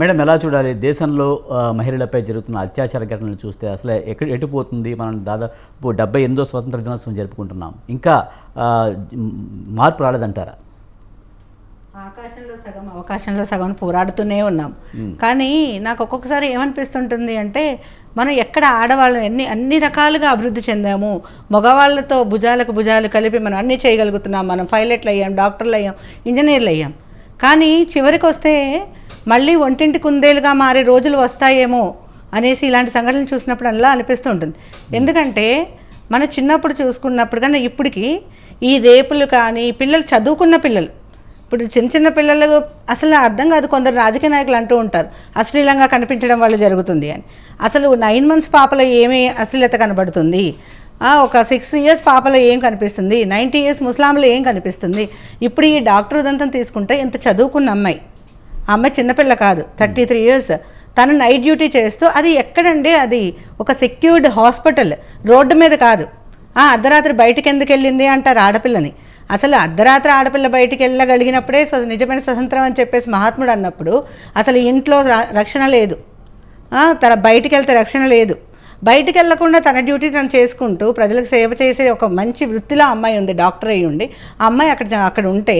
Madam ఎలా చూడాలి? దేశంలో మహిళలపై జరుగుతున్న అత్యాచార ఘటనలు చూస్తే అసలు ఎక్కడ ఎటుపోతుంది మనం దాదాపు డెబ్బై ఎనిమిదో స్వతంత్ర దినోత్సవం జరుపుకుంటున్నాం. ఇంకా మార్పు రాలేదంటారా? ఆకాశంలో సగం అవకాశంలో సగం పోరాడుతూనే ఉన్నాం. కానీ నాకు ఒక్కొక్కసారి ఏమనిపిస్తుంటుంది అంటే మనం ఎక్కడ ఆడవాళ్ళు ఎన్ని అన్ని రకాలుగా అభివృద్ధి చెందాము. మగవాళ్ళతో భుజాలకు భుజాలు కలిపి మనం అన్నీ చేయగలుగుతున్నాం. మనం పైలట్లు అయ్యాం డాక్టర్లు అయ్యాం ఇంజనీర్లు అయ్యాం. కానీ చివరికి వస్తే మళ్ళీ ఒంటింటి కుందేలుగా మారే రోజులు వస్తాయేమో అనేసి ఇలాంటి సంఘటనలు చూసినప్పుడు అలా అనిపిస్తూ ఉంటుంది. ఎందుకంటే మన చిన్నప్పుడు చూసుకున్నప్పుడు కానీ ఇప్పటికి ఈ రేపులు కానీ పిల్లలు చదువుకున్న పిల్లలు ఇప్పుడు చిన్న చిన్న పిల్లలు అసలు అర్థం కాదు కొందరు రాజకీయ నాయకులు అంటూ ఉంటారు అశ్లీలంగా కనిపించడం వల్ల జరుగుతుంది అని. అసలు నైన్ మంత్స్ పాపలో ఏమి అశ్లీలత కనబడుతుంది? ఒక సిక్స్ ఇయర్స్ పాపలో ఏం కనిపిస్తుంది? నైంటీ ఇయర్స్ ముస్లాంలో ఏం కనిపిస్తుంది? ఇప్పుడు ఈ డాక్టర్ ఉదంతం తీసుకుంటే ఇంత చదువుకున్న అమ్మాయి. అమ్మాయి చిన్నపిల్ల కాదు థర్టీ త్రీ ఇయర్స్ తను నైట్ డ్యూటీ చేస్తూ అది ఎక్కడండి? అది ఒక సెక్యూర్డ్ హాస్పిటల్ రోడ్డు మీద కాదు. అర్ధరాత్రి బయటకు ఎందుకు వెళ్ళింది అంటారు ఆడపిల్లని. అసలు అర్ధరాత్రి ఆడపిల్ల బయటికి వెళ్ళగలిగినప్పుడే స్వ- నిజమైన స్వతంత్రం అని చెప్పేసి మహాత్ముడు అన్నప్పుడు అసలు ఇంట్లో రా- రక్షణ లేదు. తన బయటికి వెళ్తే రక్షణ లేదు. బయటికి వెళ్ళకుండా తన డ్యూటీ తను చేసుకుంటూ ప్రజలకు సేవ చేసే ఒక మంచి వృత్తిలో అమ్మాయి ఉంది డాక్టర్ అయి ఉండి. ఆ అమ్మాయి అక్కడ అక్కడ ఉంటే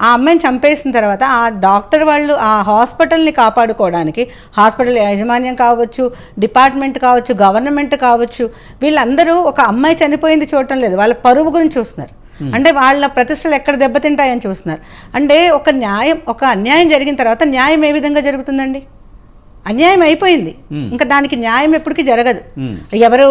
ఆ అమ్మాయిని చంపేసిన తర్వాత ఆ డాక్టర్ వాళ్ళు ఆ హాస్పిటల్ని కాపాడుకోవడానికి హాస్పిటల్ యాజమాన్యం కావచ్చు డిపార్ట్మెంట్ కావచ్చు గవర్నమెంట్ కావచ్చు వీళ్ళందరూ ఒక అమ్మాయి చనిపోయింది చూడటం లేదు. వాళ్ళ పరువు గురించి చూస్తున్నారు. అంటే వాళ్ళ ప్రతిష్టలు ఎక్కడ దెబ్బతింటాయని చూస్తున్నారు. అంటే ఒక న్యాయం ఒక అన్యాయం జరిగిన తర్వాత న్యాయం ఏ విధంగా జరుగుతుందండి? అన్యాయం అయిపోయింది. ఇంకా దానికి న్యాయం ఎప్పటికీ జరగదు. ఎవరు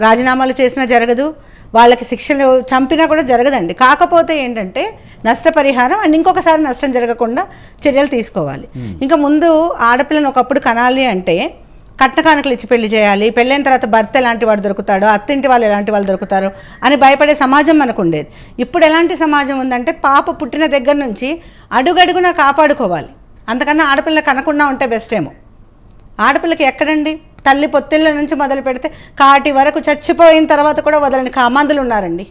రాజీనామాలు చేసినా జరగదు. వాళ్ళకి శిక్షలు చంపినా కూడా జరగదండి. కాకపోతే ఏంటంటే నష్టపరిహారం అండ్ ఇంకొకసారి నష్టం జరగకుండా చర్యలు తీసుకోవాలి. ఇంకా ముందు ఆడపిల్లని ఒకప్పుడు కనాలి అంటే కట్న కానుకలు ఇచ్చి పెళ్ళి చేయాలి. పెళ్ళైన తర్వాత భర్త ఎలాంటి వాడు దొరుకుతాడో? అత్తింటి వాళ్ళు ఎలాంటి వాళ్ళు దొరుకుతారో? అని భయపడే సమాజం మనకు ఉండేది. ఇప్పుడు ఎలాంటి సమాజం ఉందంటే పాప పుట్టిన దగ్గర నుంచి అడుగడుగునా కాపాడుకోవాలి. అంతకన్నా ఆడపిల్ల కనకుండా ఉంటే బెస్ట్ ఏమో. ఆడపిల్లకి ఎక్కడండి? తల్లి పొత్తిళ్ళ నుంచి మొదలు పెడితే కాటి వరకు చచ్చిపోయిన తర్వాత కూడా వదలని కామాందులు ఉన్నారండి.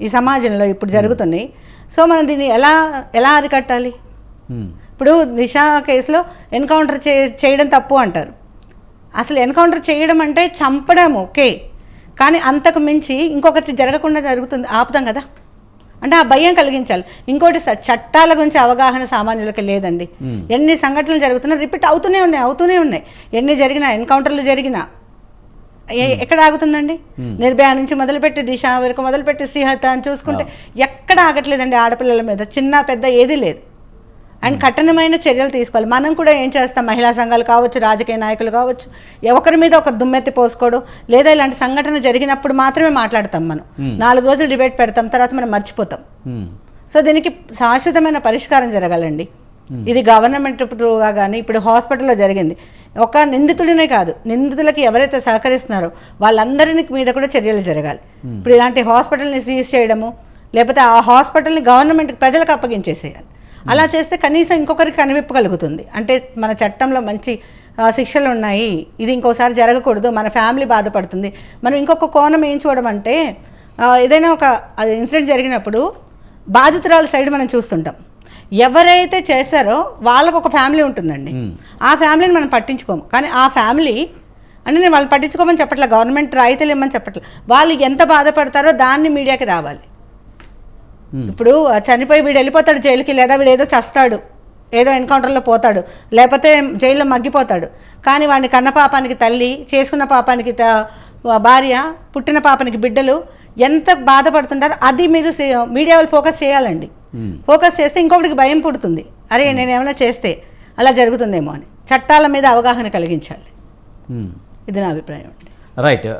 ఈ సమాజంలో ఇప్పుడు జరుగుతున్నాయి. సో మనం దీన్ని ఎలా ఎలా అరికట్టాలి? ఇప్పుడు దిశ కేసులో ఎన్కౌంటర్ చే చేయడం తప్పు అంటారు. అసలు ఎన్కౌంటర్ చేయడం అంటే చంపడం ఓకే. కానీ అంతకు మించి ఇంకొకటి జరగకుండా జరుగుతుంది. ఆపుతాం కదా? అంటే ఆ భయం కలిగించాలి. ఇంకోటి స- చట్టాల గురించి అవగాహన సామాన్యులకి లేదండి. ఎన్ని సంఘటనలు జరుగుతున్నాయి రిపీట్ అవుతూనే ఉన్నాయి అవుతూనే ఉన్నాయి. ఎన్ని జరిగినా ఎన్కౌంటర్లు జరిగినా. ఎక్కడ ఆగుతుందండి? నిర్భయ నుంచి మొదలుపెట్టి దిశ వరకు మొదలుపెట్టి శ్రీహత అని చూసుకుంటే ఎక్కడ ఆగట్లేదండి ఆడపిల్లల మీద. చిన్న పెద్ద ఏదీ లేదు. అండ్ కఠినమైన చర్యలు తీసుకోవాలి. మనం కూడా ఏం చేస్తాం? మహిళా సంఘాలు కావచ్చు రాజకీయ నాయకులు కావచ్చు ఒకరి మీద ఒక దుమ్మెత్తి పోసుకోవడం లేదా ఇలాంటి సంఘటన జరిగినప్పుడు మాత్రమే మాట్లాడతాం మనం. నాలుగు రోజులు డిబేట్ పెడతాం తర్వాత మనం మర్చిపోతాం. మ్, సో దీనికి శాశ్వతమైన పరిష్కారం జరగాలండి. ఇది గవర్నమెంట్ త్రూగా కానీ ఇప్పుడు హాస్పిటల్లో జరిగింది. ఒక నిందితుడినే కాదు నిందితులకి ఎవరైతే సహకరిస్తున్నారో వాళ్ళందరినీ మీద కూడా చర్యలు జరగాలి. ఇప్పుడు ఇలాంటి హాస్పిటల్ని సీజ్ చేయడము లేకపోతే ఆ హాస్పిటల్ని గవర్నమెంట్ ప్రజలకు అప్పగించేసేయాలి. అలా చేస్తే కనీసం ఇంకొకరికి కనివిప్పు కలుగుతుంది అంటే మన చట్టంలో మంచి శిక్షలు ఉన్నాయి. ఇది ఇంకోసారి జరగకూడదు. మన ఫ్యామిలీ బాధపడుతుంది. మనం ఇంకొక కోణం ఏం చూడమంటే ఏదైనా ఒక ఇన్సిడెంట్ జరిగినప్పుడు బాధితురాల సైడ్ మనం చూస్తుంటాం. ఎవరైతే చేశారో వాళ్ళకు ఒక ఫ్యామిలీ ఉంటుందండి. ఆ ఫ్యామిలీని మనం పట్టించుకోము. కానీ ఆ ఫ్యామిలీ అంటే నేను వాళ్ళు పట్టించుకోమని చెప్పట్లే గవర్నమెంట్ రాయితీలు ఇమ్మని చెప్పట్లే. వాళ్ళు ఎంత బాధపడతారో దాన్ని మీడియాకి రావాలి. ఇప్పుడు ఆ చనిపోయి వీడు వెళ్ళిపోతాడు జైలుకి లేదా వీడు ఏదో చస్తాడు ఏదో ఎన్కౌంటర్లో పోతాడు లేకపోతే జైల్లో మగ్గిపోతాడు. కానీ వాడిని కన్న పాపానికి తల్లి చేసుకున్న పాపానికి భార్య పుట్టిన పాపానికి బిడ్డలు ఎంత బాధపడుతుంటారో అది మీరు మీడియా వాళ్ళు ఫోకస్ చేయాలండి. ఫోకస్ చేస్తే ఇంకొకటికి భయం పుడుతుంది. అరే నేను ఏమైనా చేస్తే అలా జరుగుతుందేమో అని. చట్టాల మీద అవగాహన కలిగించాలి. ఇది నా అభిప్రాయం రైట్